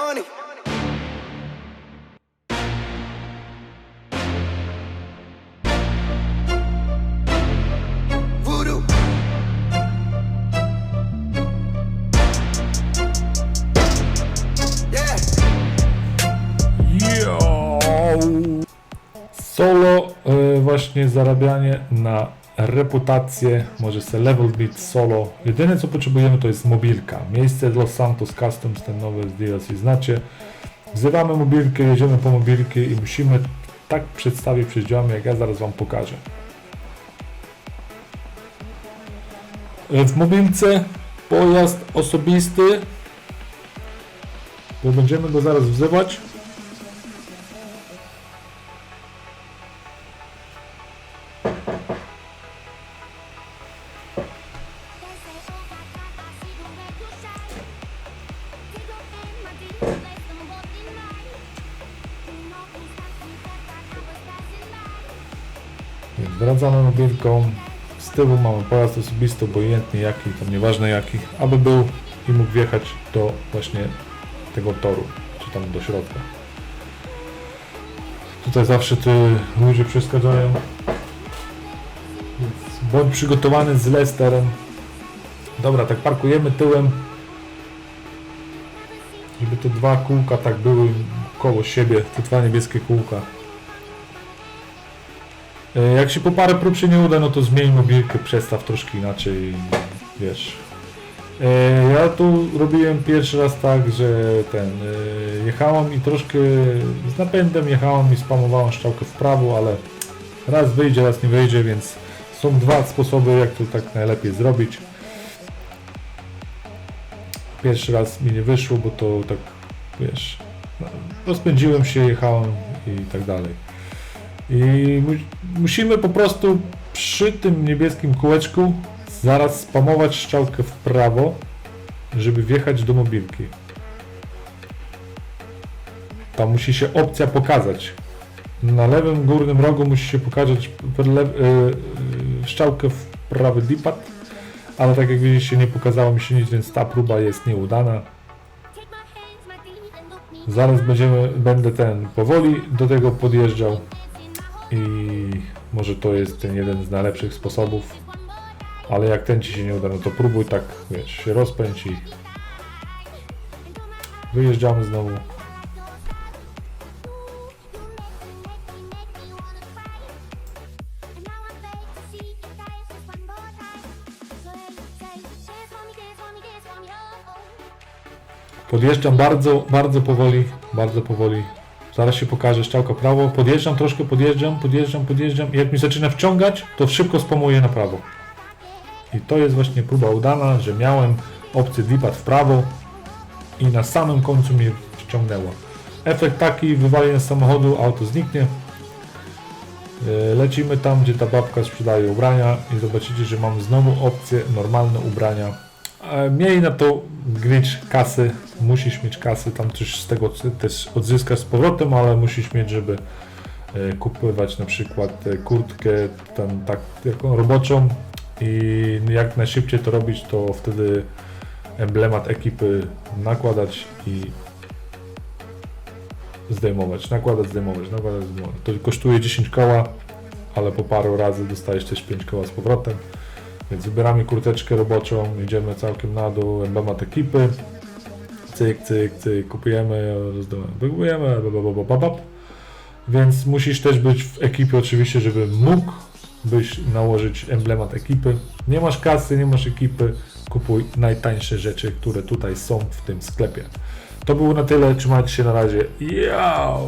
money. Voodoo. Yeah. Yo! Solo y, właśnie zarabianie na reputację, może se level beat solo. Jedyne co potrzebujemy to jest mobilka. Miejsce Los Santos Customs, ten nowy z DLC znacie. Wzywamy mobilkę, jedziemy po mobilkę i musimy tak przedstawić przez działamy, jak ja zaraz Wam pokażę. W mobilce pojazd osobisty, bo będziemy go zaraz wzywać. Wracamy mobilką. Z tyłu mamy pojazd osobisty, obojętny jaki, tam nieważne jaki, aby był i mógł wjechać do właśnie tego toru, czy tam do środka. Tutaj zawsze te ludzie przeszkadzają. Bądź przygotowany z Lesterem. Dobra, tak parkujemy tyłem. Żeby te dwa kółka tak były koło siebie, te dwa niebieskie kółka. E, Jak się po parę prób się nie uda, no to zmień mobilkę, przestaw troszkę inaczej, wiesz. E, Ja tu robiłem pierwszy raz tak, że ten, e, jechałem i troszkę z napędem jechałem i spamowałem szczałkę w prawo, ale raz wyjdzie, raz nie wyjdzie, więc są dwa sposoby, jak to tak najlepiej zrobić. Pierwszy raz mi nie wyszło, bo to tak, wiesz, no, rozpędziłem się, jechałem i tak dalej. I mu- musimy po prostu przy tym niebieskim kółeczku zaraz spamować strzałkę w prawo, żeby wjechać do mobilki. Tam musi się opcja pokazać. Na lewym górnym rogu musi się pokazać le, y, strzałkę w prawy dipad, ale tak jak widzicie nie pokazało mi się nic, więc ta próba jest nieudana. Zaraz będziemy, będę ten powoli do tego podjeżdżał i może to jest ten jeden z najlepszych sposobów, ale jak ten Ci się nie uda, no to próbuj tak, wiesz, się rozpędź i wyjeżdżamy znowu. Podjeżdżam bardzo, bardzo powoli, bardzo powoli. Zaraz się pokaże szczałka prawo. Podjeżdżam troszkę, podjeżdżam, podjeżdżam, podjeżdżam i jak mi zaczyna wciągać, to szybko spamuję na prawo. I to jest właśnie próba udana, że miałem opcję dipad w prawo i na samym końcu mnie wciągnęło. Efekt taki, wywalenie z samochodu, auto zniknie. Yy, Lecimy tam, gdzie ta babka sprzedaje ubrania i zobaczycie, że mam znowu opcję normalne ubrania. E, Miej na to glitch kasy, musisz mieć kasy, tam coś z tego też odzyskasz z powrotem, ale musisz mieć, żeby e, kupować na przykład e, kurtkę tam tak taką roboczą i jak najszybciej to robić, to wtedy emblemat ekipy nakładać i zdejmować, nakładać, zdejmować, nakładać, zdejmować. To kosztuje 10 koła, ale po paru razy dostajesz też 5 koła z powrotem. Więc wybieramy kurteczkę roboczą, idziemy całkiem na dół, emblemat ekipy. Cyk, cyk, cyk, kupujemy, rozdobujemy, bababababab. Więc musisz też być w ekipie oczywiście, żeby mógł byś nałożyć emblemat ekipy. Nie masz kasy, nie masz ekipy, kupuj najtańsze rzeczy, które tutaj są w tym sklepie. To było na tyle, trzymajcie się na razie. Yo!